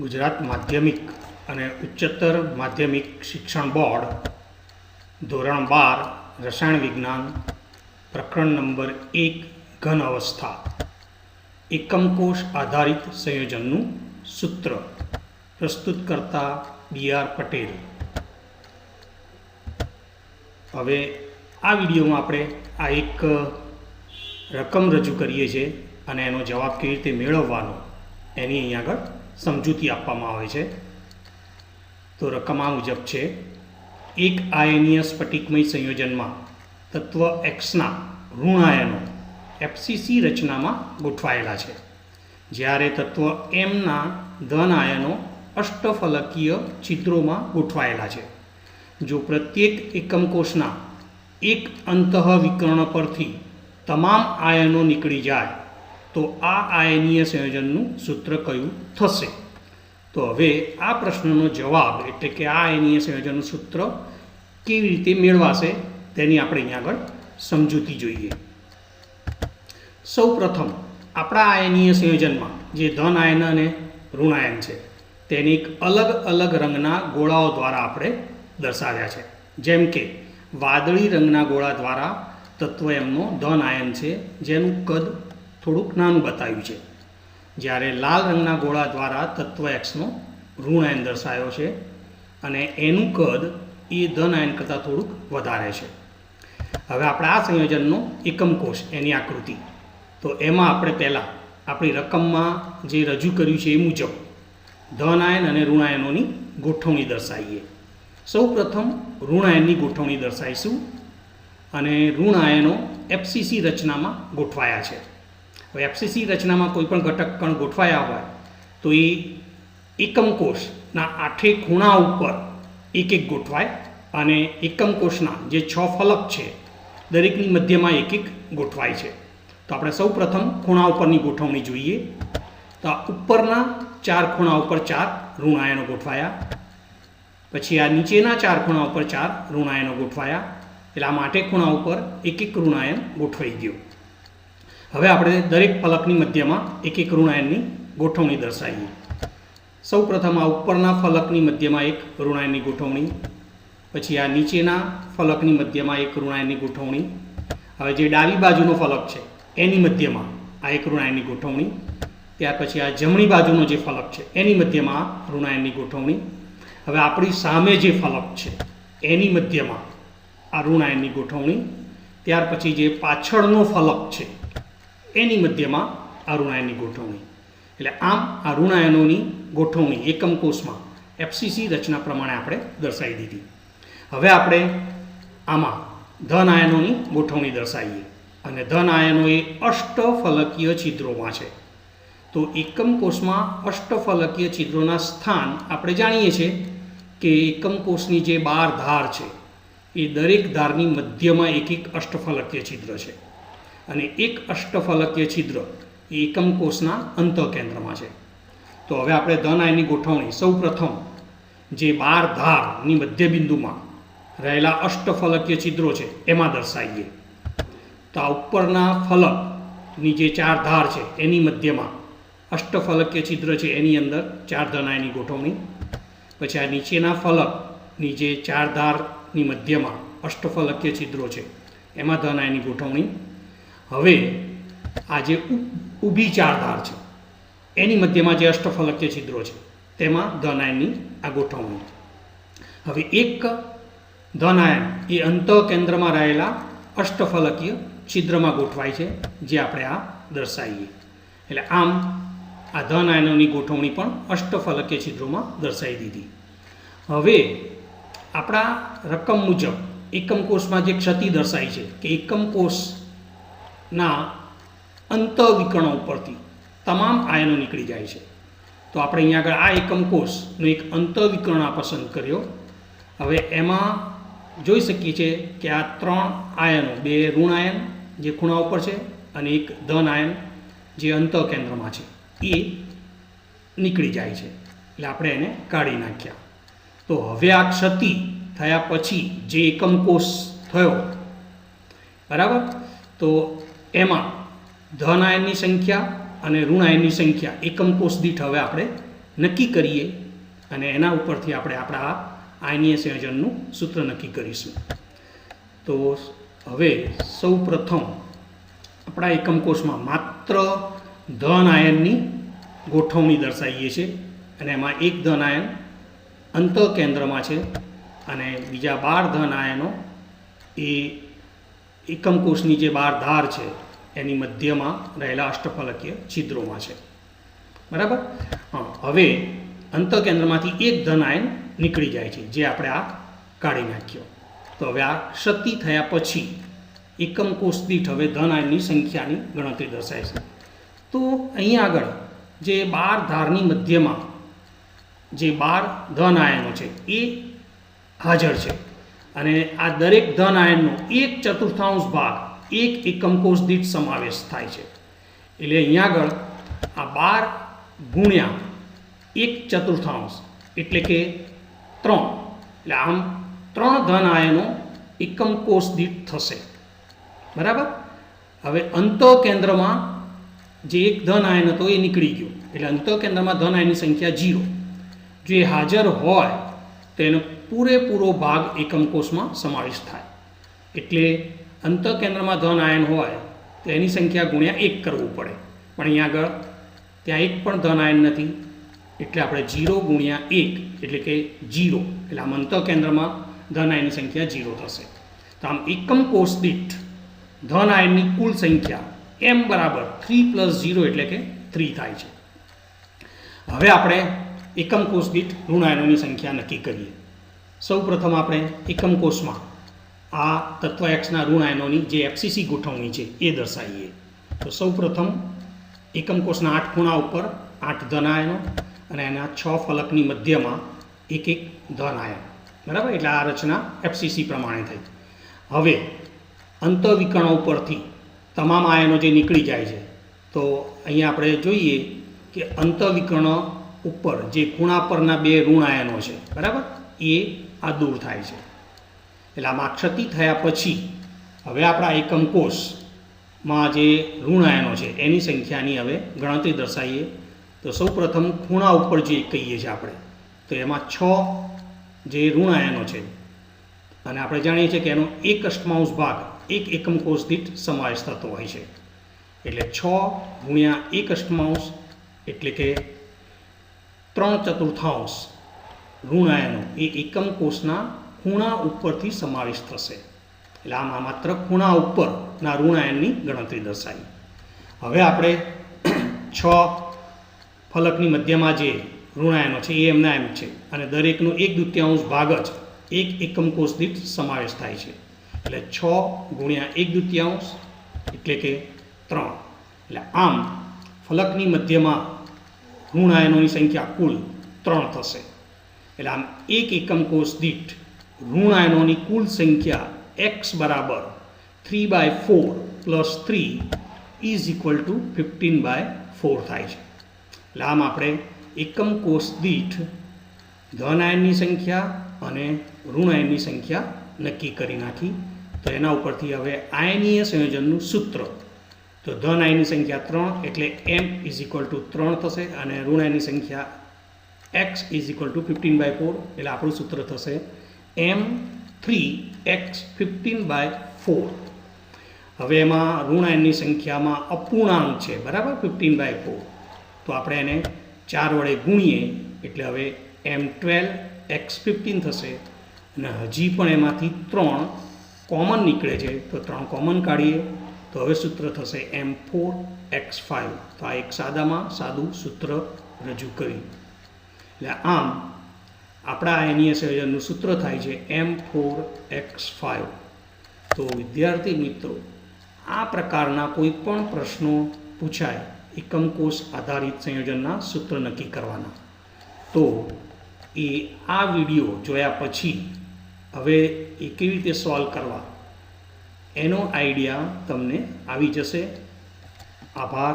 ગુજરાત માધ્યમિક અને ઉચ્ચતર માધ્યમિક શિક્ષણ બોર્ડ, ધોરણ બાર, રસાયણ વિજ્ઞાન, પ્રકરણ નંબર એક, ઘન અવસ્થા એકમ કોષ આધારિત સંયોજનનું સૂત્ર પ્રસ્તુત કરતા બી આર પટેલ. હવે આ વિડીયોમાં આપણે આ એક રકમ રજૂ કરીએ છીએ અને એનો જવાબ કેવી રીતે મેળવવાનો, એની અહીં આગળ સમજૂતી આપવામાં આવે છે. તો રકમ આ મુજબ છે. એક આયનીય સ્ફટિકમય સંયોજનમાં તત્વ એક્સના ઋણ આયનો એફસીસી રચનામાં ગોઠવાયેલા છે. જ્યારે તત્વ એમના ધન આયનો અષ્ટફલકીય છિદ્રોમાં ગોઠવાયેલા છે. જો પ્રત્યેક એકમ કોષના એક અંતઃવિકર્ણ પરથી તમામ આયનો નીકળી જાય, તો આ આયનીય સંયોજનનું સૂત્ર કયું થશે? તો હવે આ પ્રશ્નનો જવાબ એટલે કે આ આયનીય સંયોજનનું સૂત્ર કેવી રીતે મેળવાશે તેની આપણે અહીંયા આગળ સમજૂતી જોઈએ. સૌ પ્રથમ આપણા આયનીય સંયોજનમાં જે ધન આયન અને ઋણ આયન છે તેને એક અલગ અલગ રંગના ગોળાઓ દ્વારા આપણે દર્શાવ્યા છે. જેમ કે વાદળી રંગના ગોળા દ્વારા તત્વ એમનો ધન આયન છે જેનું કદ થોડુંક નાનું બતાવ્યું છે. જ્યારે લાલ રંગના ગોળા દ્વારા તત્વ એક્સનો ઋણ આયન દર્શાયો છે અને એનું કદ એ ધન આયન કરતાં થોડુંક વધારે છે. હવે આપણે આ સંયોજનનો એકમ કોષ, એની આકૃતિ. તો એમાં આપણે પહેલાં આપણી રકમમાં જે રજૂ કર્યું છે એ મુજબ ધન આયન અને ઋણાયનોની ગોઠવણી દર્શાવીએ. સૌ પ્રથમ ઋણ આયનની ગોઠવણી દર્શાવીશું અને ઋણ આયનો એફસીસી રચનામાં ગોઠવાયા છે. હવે એફસીસી રચનામાં કોઈ પણ ઘટક કણ ગોઠવાયા હોય, તો એ એકમ કોષના આઠે ખૂણા ઉપર એક એક ગોઠવાય અને એકમ કોષના જે છ ફલક છે, દરેકની મધ્યમાં એક એક ગોઠવાય છે. તો આપણે સૌ પ્રથમ ખૂણા ઉપરની ગોઠવણી જોઈએ. તો આ ઉપરના ચાર ખૂણા ઉપર ચાર ઋણાયનો ગોઠવાયા. પછી આ નીચેના ચાર ખૂણા ઉપર ચાર ઋણાયનો ગોઠવાયા. એટલે આ માટે ખૂણા ઉપર એક એક ઋણાયન ગોઠવાઈ ગયું. હવે આપણે દરેક ફલકની મધ્યમાં એક એક ઋણાયનની ગોઠવણી દર્શાવીએ. સૌ પ્રથમ આ ઉપરના ફલકની મધ્યમાં એક ઋણાયનની ગોઠવણી, પછી આ નીચેના ફલકની મધ્યમાં એક ઋણાયનની ગોઠવણી. હવે જે ડાબી બાજુનો ફલક છે, એની મધ્યમાં આ એક ઋણાયનની ગોઠવણી. ત્યાર પછી આ જમણી બાજુનો જે ફલક છે, એની મધ્યમાં આ ઋણાયનની ગોઠવણી. હવે આપણી સામે જે ફલક છે, એની મધ્યમાં આ ઋણાયનની ગોઠવણી. ત્યાર પછી જે પાછળનો ફલક છે એની મધ્યમાં આ ગોઠવણી. એટલે આમ આ ઋણાયનોની ગોઠવણી એકમ કોષમાં એફસીસી રચના પ્રમાણે આપણે દર્શાવી દીધી. હવે આપણે આમાં ધન આયનોની ગોઠવણી દર્શાવીએ. અને ધન આયનો એ અષ્ટફલકીય છિદ્રોમાં છે. તો એકમ કોષમાં અષ્ટફલકીય છિદ્રોના સ્થાન આપણે જાણીએ છીએ કે એકમ કોષની જે બાર ધાર છે, એ દરેક ધારની મધ્યમાં એક એક અષ્ટફલકીય છિદ્ર છે. અને એક અષ્ટફલકીય છિદ્ર એ એકમ કોષના અંતઃકેન્દ્રમાં છે. તો હવે આપણે ધન આયની ગોઠવણી. સૌ પ્રથમ જે બાર ધારની મધ્ય બિંદુમાં રહેલા અષ્ટફલકીય છિદ્રો છે, એમાં દર્શાવીએ. તો આ ઉપરના ફલકની જે ચાર ધાર છે, એની મધ્યમાં અષ્ટફલકીય છિદ્ર છે, એની અંદર ચાર ધન આયનની ગોઠવણી. પછી આ નીચેના ફલકની જે ચાર ધારની મધ્યમાં અષ્ટફલકીય છિદ્રો છે, એમાં ધન આયનની ગોઠવણી. હવે આ જે ઊભી ચાર ધાર છે, એની મધ્યમાં જે અષ્ટફલકીય છિદ્રો છે, તેમાં ધન આયનની આ ગોઠવણી હવે એક ધન આયન એ અંતઃ કેન્દ્રમાં રહેલા અષ્ટફલકીય છિદ્રમાં ગોઠવાય છે, જે આપણે આ દર્શાવીએ. એટલે આમ આ ધન આયનોની ગોઠવણી પણ અષ્ટફલકીય છિદ્રોમાં દર્શાવી દીધી. હવે આપણા રકમ મુજબ એકમ કોષમાં જે ક્ષતિ દર્શાવી છે, કે એકમ કોષના અંતઃવિકર્ણો ઉપરથી તમામ આયનો નીકળી જાય છે. તો આપણે અહીંયા આગળ આ એકમ કોષનો એક અંતઃવિકર્ણ આ પસંદ કર્યો. હવે એમાં જોઈ શકીએ છીએ કે આ ત્રણ આયનો, બે ઋણ આયન જે ખૂણા ઉપર છે અને એક ધન આયન જે અંતઃ કેન્દ્રમાં છે, એ નીકળી જાય છે. એટલે આપણે એને કાઢી નાખ્યા. તો હવે આ ક્ષતિ થયા પછી જે એકમ કોષ થયો, બરાબર? તો એમાં ધન આયનની સંખ્યા અને ઋણ આયનની સંખ્યા એકમ કોષ દીઠ હવે આપણે નક્કી કરીએ અને એના ઉપરથી આપણે આપણા આયનીય સંયોજનનું સૂત્ર નક્કી કરીશું. તો હવે સૌ પ્રથમ આપણા એકમ કોષમાં માત્ર ધન આયનની ગોઠવણી દર્શાવીએ છીએ અને એમાં એક ધન આયન અંત કેન્દ્રમાં છે અને બીજા બાર ધન આયનો એ એકમ કોષની જે બાર ધાર છે, એની મધ્યમાં રહેલા અષ્ટફલકીય છિદ્રોમાં છે. બરાબર? હવે અંત કેન્દ્રમાંથી એક ધન આયન નીકળી જાય છે, જે આપણે આ કાઢી નાખ્યો. તો હવે આ ક્ષતિ થયા પછી એકમ કોષ દીઠ હવે ધન આયનની સંખ્યાની ગણતરી દર્શાય છે. તો અહીં આગળ જે બાર ધારની મધ્યમાં જે બાર ધન આયનો છે, એ હાજર છે. અને આ દરેક ધન આયનનો એક ચતુર્થાંશ ભાગ, એક એકમ કોષ દીઠ સમાવેશ થાય છે. એટલે અહીંયા આગળ આ બાર ગુણ્યા એક ચતુર્થાંશ એટલે કે ત્રણ. એટલે આમ ત્રણ ધન આયનો એકમ કોષ દીઠ થશે. બરાબર? હવે અંત કેન્દ્રમાં જે એક ધન આયન હતો એ નીકળી ગયો. એટલે અંતઃ કેન્દ્રમાં ધન આયનની સંખ્યા જીરો જો એ હાજર હોય, તો એનો પૂરેપૂરો ભાગ એકમ કોષમાં સમાવેશ થાય. એટલે અંત કેન્દ્રમાં ધન આયન હોય, તો એની સંખ્યા ગુણ્યા એક કરવું પડે. પણ અહીંયા આગળ, ત્યાં એક પણ ધન આયન નથી. એટલે આપણે જીરો ગુણ્યા એક, એટલે કે જીરો. એટલે આમ અંત કેન્દ્રમાં ધન આયનની સંખ્યા જીરો થશે. તો આમ એકમ કોષ દીઠ ધન આયનની કુલ સંખ્યા એમ બરાબર થ્રી પ્લસ ઝીરો એટલે કે થ્રી થાય છે. હવે આપણે એકમ કોષ દીઠ ઋણ આયનોની સંખ્યા નક્કી કરીએ. સૌ પ્રથમ આપણે એકમ કોષમાં આ તત્વ એક્સના ઋણ આયનોની જે એફસીસી ગોઠવણી છે એ દર્શાવીએ. તો સૌ પ્રથમ એકમ કોષના આઠ ખૂણા ઉપર આઠ ધન આયનો અને એના છ ફલકની મધ્યમાં એક એક ધન આયન બરાબર? એટલે આ રચના એફસીસી પ્રમાણે થઈ. હવે અંતવિકર્ણો ઉપરથી તમામ આયનો જે નીકળી જાય છે, તો અહીંયા આપણે જોઈએ કે અંતવિકર્ણ ઉપર જે ખૂણા પરના બે ઋણ આયનો છે, બરાબર? એ આ દૂર થાય છે. એટલે આમાં ક્ષતિ થયા પછી હવે આપણા એકમ કોષમાં જે ઋણ આયનો છે, એની સંખ્યાની હવે ગણતરી દર્શાવીએ. તો સૌ પ્રથમ ખૂણા ઉપર જે કહીએ છીએ આપણે, તો એમાં છ જે ઋણ આયનો છે, અને આપણે જાણીએ છીએ કે એનો એક અષ્ટમાંશ ભાગ એક એકમ કોષ દીઠ સમાવેશ થતો હોય છે. એટલે છ ગુણ્યા એક અષ્ટમાંશ એટલે કે ત્રણ ચતુર્થાંશ ઋણ આયનો એ એકમ કોષના ખૂણા ઉપરથી સમાવેશ થશે. એટલે આમાં માત્ર ખૂણા ઉપરના ઋણાયનની ગણતરી દર્શાવી. હવે આપણે છ ફલકની મધ્યમાં જે ઋણાયનો છે એ એમના એમ છે. અને દરેકનો એક દ્વિતીયાંશ ભાગ જ એક એકમ કોષ દીઠ સમાવેશ થાય છે. એટલે છ ગુણ્યા એક દ્વિતીયાંશ એટલે કે ત્રણ. એટલે આમ ફલકની મધ્યમાં ઋણાયનોની સંખ્યા કુલ ત્રણ થશે. એટલે આમ એક એકમ કોષ દીઠ ઋણ આયનોની કુલ સંખ્યા એક્સ બરાબર three by four plus three is equal to fifteen by four થાય છે. એટલે આમ આપણે એકમ કોષ દીઠ ધન આયનની સંખ્યા અને ઋણ આયનની સંખ્યા નક્કી કરી નાખી. તો એના ઉપરથી હવે આયનીય સંયોજનનું સૂત્ર. તો ધન આયનની સંખ્યા ત્રણ એટલે એમ ઇઝ ઇક્વલ ટુ ત્રણ થશે અને ઋણ આયનની સંખ્યા x is equal to fifteen by four એટલે આપણું સૂત્ર થશે m three x fifteen by four હવે એમાં ઋણ આયનની સંખ્યામાં અપૂર્ણાંક છે, બરાબર? ફિફ્ટીન બાય ફોર તો આપણે એને ચાર વડે ગુણીએ, એટલે હવે એમ ટ્વેલ્વ એક્સ ફિફ્ટીન થશે અને હજી પણ એમાંથી ત્રણ કોમન નીકળે છે, તો ત્રણ કોમન કાઢીએ, તો હવે સૂત્ર થશે એમ ફોર એક્સ ફાઇવ તો આ એક સાદામાં સાદું સૂત્ર રજૂ કર્યું. એટલે આમ આપણા આયનીય સંયોજનનું સૂત્ર થાય છે એમ ફોર એક્સ ફાઇવ તો વિદ્યાર્થી મિત્રો, આ પ્રકારના કોઈ પણ પ્રશ્નો પૂછાય, એકમ કોષ આધારિત સંયોજનના સૂત્ર નક્કી કરવાના. તો એ આ વીડિયો જોયા પછી હવે એ કેવી રીતે સોલ્વ કરવા? એનો આઈડિયા તમને આવી જશે. આભાર.